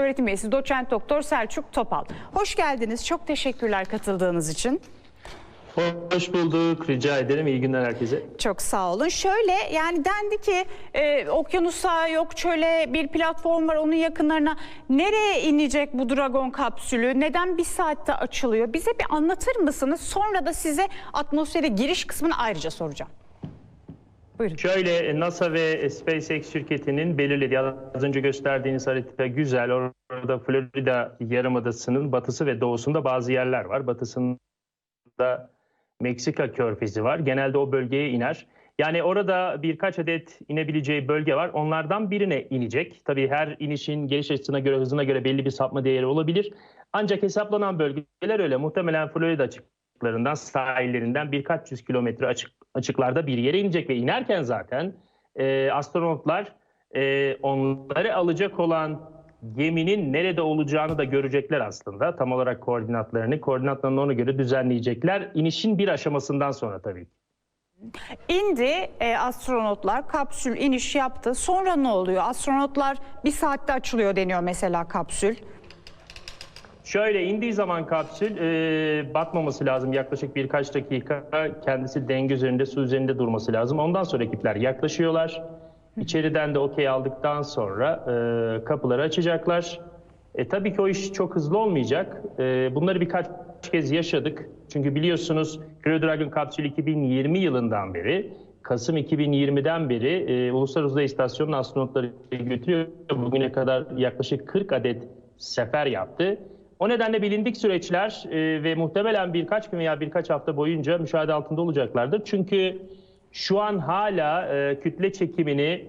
öğretim üyesi doçent doktor Selçuk Topal. Hoş geldiniz. Çok teşekkürler katıldığınız için. Hoş bulduk. Rica ederim. İyi günler herkese. Çok sağ olun. Şöyle yani dendi ki e, okyanusa yok çöle bir platform var onun yakınlarına. Nereye inecek bu Dragon kapsülü? Neden bir saatte açılıyor? Bize bir anlatır mısınız? Sonra da size atmosfere giriş kısmını ayrıca soracağım. Buyurun. Şöyle NASA ve SpaceX şirketinin belirlediği az önce gösterdiğiniz harita güzel. Orada Florida Yarımadası'nın batısı ve doğusunda bazı yerler var. Batısında Meksika körfezi var. Genelde o bölgeye iner. Yani orada birkaç adet inebileceği bölge var. Onlardan birine inecek. Tabii her inişin geliş açısına göre, hızına göre belli bir sapma değeri olabilir. Ancak hesaplanan bölgeler öyle. Muhtemelen Florida açıklarından, sahillerinden birkaç yüz kilometre açık, açıklarda bir yere inecek ve inerken zaten e, astronotlar e, onları alacak olan geminin nerede olacağını da görecekler aslında. Tam olarak koordinatlarını, koordinatlarını ona göre düzenleyecekler. İnişin bir aşamasından sonra tabii. İndi e, astronotlar kapsül iniş yaptı. Sonra ne oluyor? Astronotlar bir saatte açılıyor deniyor mesela kapsül. Şöyle indiği zaman kapsül e, batmaması lazım. Yaklaşık birkaç dakika kendisi denge üzerinde, su üzerinde durması lazım. Ondan sonra ekipler yaklaşıyorlar. İçeriden de okey aldıktan sonra e, kapıları açacaklar. E, tabii ki o iş çok hızlı olmayacak. E, bunları birkaç kez yaşadık. Çünkü biliyorsunuz Crew Dragon kapsülü 2020 yılından beri, Kasım 2020'den beri e, Uluslararası Uzay İstasyonu'nun astronotları götürüyor. Bugüne kadar yaklaşık 40 adet sefer yaptı. O nedenle bilindik süreçler e, ve muhtemelen birkaç gün veya birkaç hafta boyunca müşahede altında olacaklardır. Çünkü şu an hala e, kütle çekimini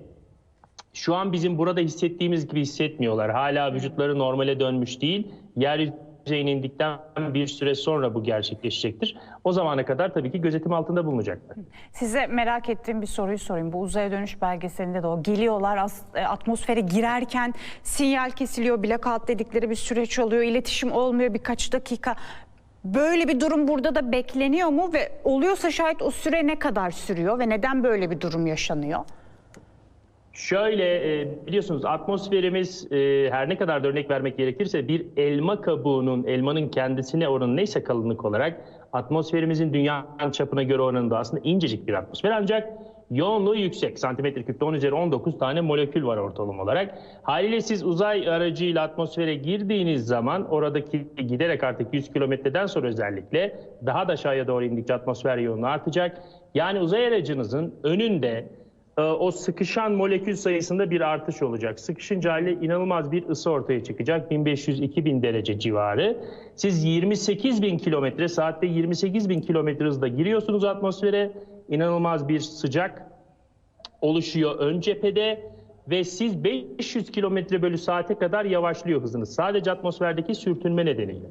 şu an bizim burada hissettiğimiz gibi hissetmiyorlar. Hala vücutları normale dönmüş değil. Yeryüzüne indikten bir süre sonra bu gerçekleşecektir. O zamana kadar tabii ki gözetim altında bulunacaklar. Size merak ettiğim bir soruyu sorayım. Bu uzaya dönüş belgeselinde de o. Geliyorlar e, atmosfere girerken sinyal kesiliyor, blackout dedikleri bir süreç oluyor, iletişim olmuyor birkaç dakika. Böyle bir durum burada da bekleniyor mu ve oluyorsa şayet o süre ne kadar sürüyor ve neden böyle bir durum yaşanıyor? Şöyle e, biliyorsunuz atmosferimiz e, her ne kadar da örnek vermek gerekirse bir elma kabuğunun, elmanın kendisine oranı neyse kalınlık olarak atmosferimizin dünyanın çapına göre oranında aslında incecik bir atmosfer ancak yoğunluğu yüksek. Santimetre küpte 10 üzeri 19 tane molekül var ortalama olarak. Haliyle siz uzay aracıyla atmosfere girdiğiniz zaman oradaki giderek artık 100 kilometreden sonra özellikle daha da aşağıya doğru indikçe atmosfer yoğunluğu artacak. Yani uzay aracınızın önünde o sıkışan molekül sayısında bir artış olacak. Sıkışınca haliyle inanılmaz bir ısı ortaya çıkacak. 1500-2000 derece civarı. Siz 28 bin kilometre saatte 28 bin kilometre hızla giriyorsunuz atmosfere. İnanılmaz bir sıcak oluşuyor ön cephede ve siz 500 kilometre bölü saate kadar yavaşlıyor hızınız. Sadece atmosferdeki sürtünme nedeniyle.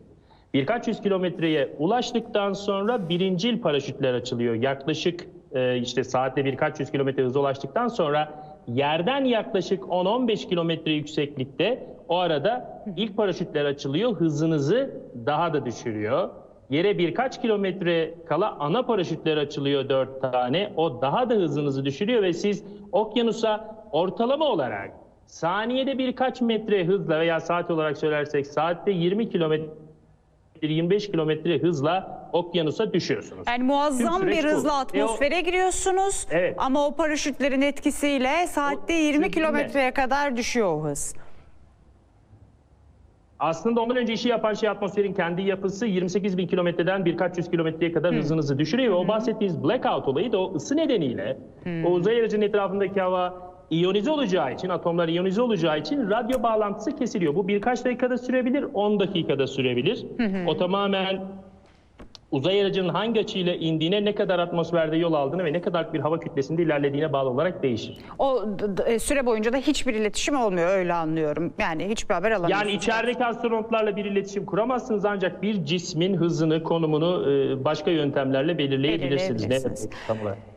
Birkaç yüz kilometreye ulaştıktan sonra birincil paraşütler açılıyor. Yaklaşık e, işte saatte birkaç yüz kilometre hıza ulaştıktan sonra yerden yaklaşık 10-15 kilometre yükseklikte o arada ilk paraşütler açılıyor. Hızınızı daha da düşürüyor. Yere birkaç kilometre kala ana paraşütler açılıyor dört tane. O daha da hızınızı düşürüyor ve siz okyanusa ortalama olarak saniyede birkaç metre hızla veya saat olarak söylersek saatte 20 kilometre 25 kilometre hızla okyanusa düşüyorsunuz. Yani muazzam bir bu. hızla E o- atmosfere giriyorsunuz Evet. ama o paraşütlerin etkisiyle saatte 20 sürtünme. kilometreye kadar düşüyor o hız. Aslında ondan önce işi yapan şey atmosferin kendi yapısı 28 bin kilometreden birkaç yüz kilometreye kadar hızınızı düşürüyor. Ve o bahsettiğiniz blackout olayı da o ısı nedeniyle o uzay aracının etrafındaki hava iyonize olacağı için, atomlar iyonize olacağı için radyo bağlantısı kesiliyor. Bu birkaç dakikada sürebilir, 10 dakikada sürebilir. O tamamen uzay aracının hangi açıyla indiğine, ne kadar atmosferde yol aldığını ve ne kadar bir hava kütlesinde ilerlediğine bağlı olarak değişir. O e, süre boyunca da hiçbir iletişim olmuyor öyle anlıyorum. Yani hiçbir haber alamıyorsunuz. Yani içerideki astronotlarla bir iletişim kuramazsınız ancak bir cismin hızını, konumunu e, başka yöntemlerle belirleyebilirsiniz. Belirleyebilirsiniz. Evet, tam olarak.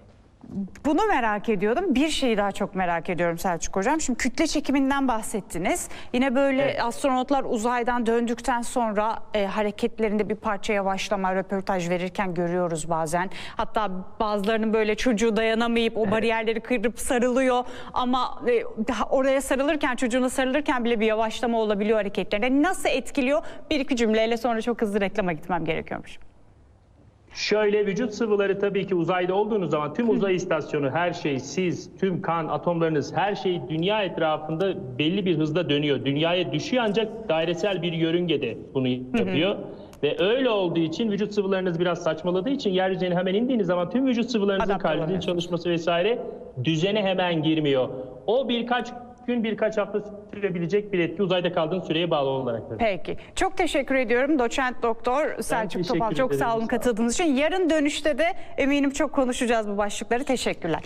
Bunu merak ediyordum. Bir şeyi daha çok merak ediyorum Selçuk Hocam. Şimdi kütle çekiminden bahsettiniz. Yine böyle Evet. astronotlar uzaydan döndükten sonra e, hareketlerinde bir parça yavaşlama, röportaj verirken görüyoruz bazen. Hatta bazılarının böyle çocuğu dayanamayıp o bariyerleri kırıp sarılıyor. Ama e, daha oraya sarılırken, çocuğuna sarılırken bile bir yavaşlama olabiliyor hareketlerinde. Nasıl etkiliyor? Bir iki cümleyle sonra çok hızlı reklama gitmem gerekiyormuş. Şöyle vücut sıvıları tabii ki uzayda olduğunuz zaman tüm uzay istasyonu, her şey, siz, tüm kan, atomlarınız, her şey dünya etrafında belli bir hızda dönüyor. Dünyaya düşüyor ancak dairesel bir yörüngede bunu yapıyor. Ve öyle olduğu için vücut sıvılarınız biraz saçmaladığı için yeryüzüne hemen indiğiniz zaman tüm vücut sıvılarınızın kalbinin çalışması vesaire düzene hemen girmiyor. O birkaç gün birkaç hafta sürebilecek bir etki uzayda kaldığın süreye bağlı olarak. tabii. Peki. Çok teşekkür ediyorum. Doçent Doktor Selçuk Topal. Çok Sağ olun. katıldığınız için. Yarın dönüşte de eminim çok konuşacağız bu başlıkları. Teşekkürler.